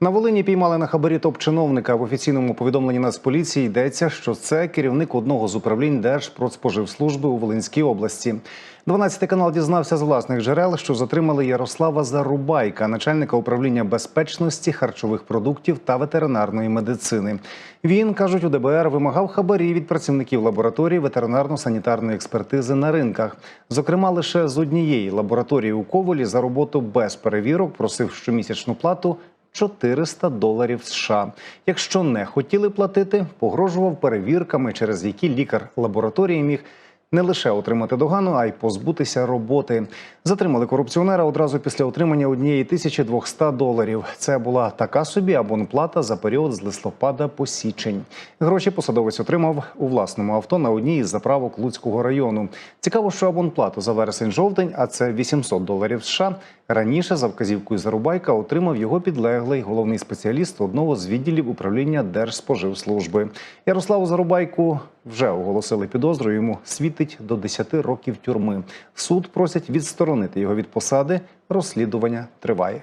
На Волині піймали на хабарі топ-чиновника. В офіційному повідомленні Нацполіції йдеться, що це керівник одного з управлінь Держпродспоживслужби у Волинській області. 12 канал дізнався з власних джерел, що затримали Ярослава Зарубайка, начальника управління безпечності харчових продуктів та ветеринарної медицини. Він кажуть, у ДБР вимагав хабарі від працівників лабораторії ветеринарно-санітарної експертизи на ринках. Зокрема, лише з однієї лабораторії у Ковелі за роботу без перевірок просив щомісячну плату 400 доларів США. Якщо не хотіли платити, погрожував перевірками, через які лікар лабораторії міг не лише отримати догану, а й позбутися роботи. Затримали корупціонера одразу після отримання однієї тисячі 200 доларів. Це була така собі абонплата за період з листопада по січень. Гроші посадовець отримав у власному авто на одній із заправок Луцького району. Цікаво, що абонплату за вересень-жовтень, а це 800 доларів США. Раніше за вказівкою Зарубайка отримав його підлеглий головний спеціаліст одного з відділів управління Держспоживслужби. Ярославу Зарубайку вже оголосили підозру. Йому світить до 10 років тюрми. Суд просять відсторонити його від посади. Розслідування триває.